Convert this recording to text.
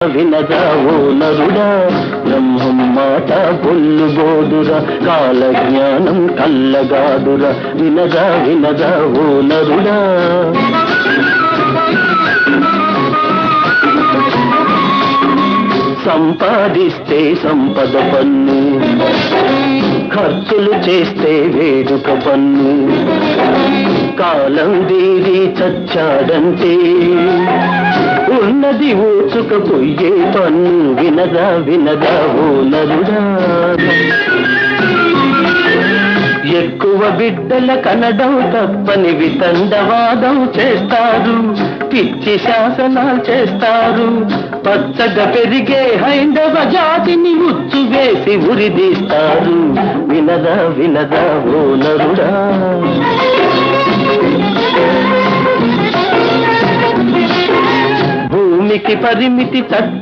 వినదా ఓ నరుడా బ్రహ్మం మాట పొల్లు బోదురా కాల జ్ఞానం కల్లగాదురా వినదా వినదావు ఓ నరుడా సంపాదిస్తే సంపద పన్ను ఖర్చులు చేస్తే వేడుక పన్ను కాలం దీరి చచ్చాడంటే విన్నది ఊచుకపోయే పన్ను వినదా వినదా ఓ నరుడా. ఎక్కువ బిడ్డల కనడం తప్పని వితండవాదం చేస్తారు పిచ్చి శాసనాలు చేస్తారు. పచ్చగా పెరిగే హైందవ జాతిని ఉచ్చు వేసి ఉరిదీస్తారు. వినదా వినదా ఓ నరుడా. భూమికి పరిమితి చట్ట